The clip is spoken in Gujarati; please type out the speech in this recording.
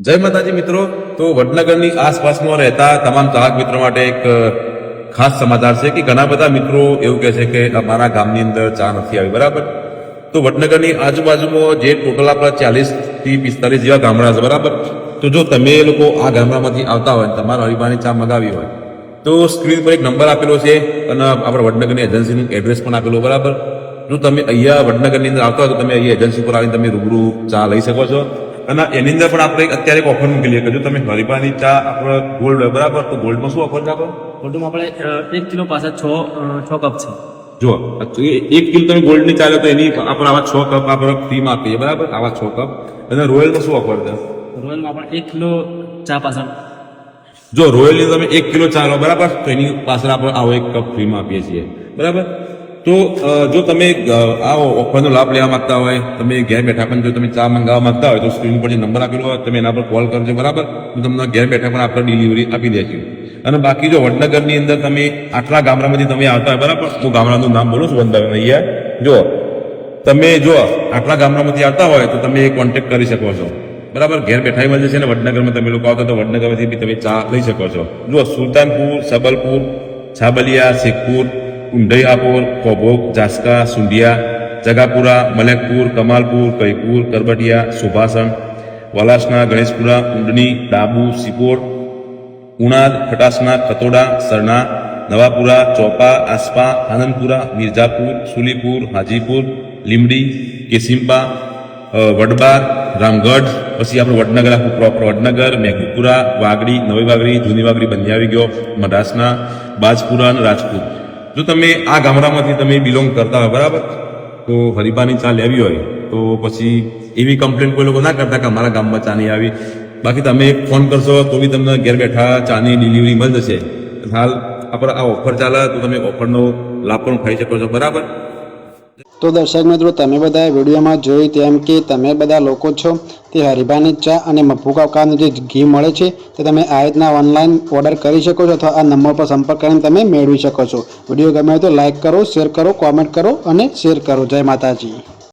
જય માતાજી મિત્રો. તો વડનગરની આસપાસમાં રહેતા તમામ ચાહક મિત્રો માટે એક ખાસ સમાચાર છે કે ઘણા બધા મિત્રો એવું કહે છે કે અમારા ગામની અંદર ચા નથી આવી, બરાબર? તો વડનગરની આજુબાજુમાં જે ટોટલ આપણા ચાલીસથી પિસ્તાલીસ જેવા ગામડા છે, બરાબર? તો જો તમે લોકો આ ગામડામાંથી આવતા હોય, તમારા હરિભાની ચા મગાવી હોય, તો સ્ક્રીન પર એક નંબર આપેલો છે અને આપણે વડનગરની એજન્સીનું એડ્રેસ પણ આપેલું, બરાબર? જો તમે અહીંયા વડનગરની અંદર આવતા હોય, તો તમે અહીંયા એજન્સી પર આવીને તમે રૂબરૂ ચા લઈ શકો છો. અને એની અંદર પણ આપણે અત્યારે એક ઓફર મૂકેલી કે જો તમે હરિભાની ચા આપણે ગોલ્ડ બરાબર? તો ગોલ્ડમાં શું ઓફર છે ગોલ્ડમાં આપણે એક કિલો પાછળ છ છ કપ છે. જો એક કિલો તમે ગોલ્ડની ચાલે તો એની આપણે આવા છ કપ આપણે ફ્રીમાં આપીએ બરાબર? આવા છ કપ અને રોયલમાં શું ઓફર છે? રોયલમાં આપણે એક કિલો ચા પાછળ જો રોયલની તમે એક કિલો ચા લો બરાબર? તો એની પાછળ આપણે આવો એક કપ ફ્રીમાં આપીએ છીએ. બરાબર? તો જો તમે આ ઓફરનો લાભ લેવા માંગતા હોય, તમે ઘેર બેઠા પણ જો તમે ચા મંગાવવા માંગતા હોય, તો સ્ક્રીન પર જે નંબર આપેલો હોય, તમે એના પર કોલ કરજો, બરાબર? હું તમને ઘેર બેઠા પણ આપણે ડિલિવરી આપી દેશું અને બાકી જો વડનગરની અંદર તમે આટલા ગામડામાંથી તમે આવતા હોય, બરાબર? હું ગામડાનું નામ બોલું છું વંદાવન અહીંયા જો તમે જો આટલા ગામડામાંથી આવતા હોય, તો તમે કોન્ટેક્ટ કરી શકો છો. બરાબર? ઘેર બેઠાઈ મળે છે ને વડનગરમાં તમે લોકો આવતા તો વડનગરમાંથી બી તમે ચા લઈ શકો છો. જો સુલતાનપુર, સબલપુર, છાબલિયા, શેખપુર ઉંઢૈયાપુર કોભોગ જાસકા, સુંડિયા, જગાપુરા, મલેકપુર, કમાલપુર, કૈપુર, કરબટિયા, સુભાસણ, વલાસના, ગણેશપુરા, ઊંડની, ડાબુ સિકોડ ઉણાદ, ખટાસના, ખતોડા સરણા નવાપુરા, ચોપા, આસપા, આનંદપુરા મિર્જાપુર સુલીપુર, હાજીપુર લીમડી કેસિમ્પા વડબાર, રામગઢ, પછી આપણે વડનગર આખું પ્રોપર વડનગર, મેઘપુરા, વાગડી, નવી વાગડી, જૂની વાગડી બંને આવી ગયો, મદ્રાસના, બાજપુરા અને રાજપુત જો તમે આ ગામડામાંથી તમે બિલોંગ કરતા હોય, બરાબર? તો હરિભાની ચા લેવી હોય, તો પછી એવી કમ્પ્લેન કોઈ લોકો ના કરતા કે અમારા ગામમાં ચા નહીં આવી. બાકી તમે ફોન કરશો તો બી તમને ઘેર બેઠા ચાની ડિલિવરી મળી જશે. હાલ આપણે આ ઓફર ચાલે તો તમે ઓફરનો લાભ પણ ખાઈ શકો છો, બરાબર? તો દર્શક મિત્રો, તમે બધા વિડીયોમાં જોઈ તેમ કે તમે બધા લોકો છો, તે હરિભાની ચા અને મફુ કાકાનું જે ઘી મળે છે, તે તમે આ રીતના ઓનલાઈન ઓર્ડર કરી શકો છો અથવા આ નંબર પર સંપર્ક કરીને તમે મેળવી શકો છો. વીડિયો ગમે તો લાઇક કરો શેર કરો કોમેન્ટ કરો અને શેર કરો. જય માતાજી.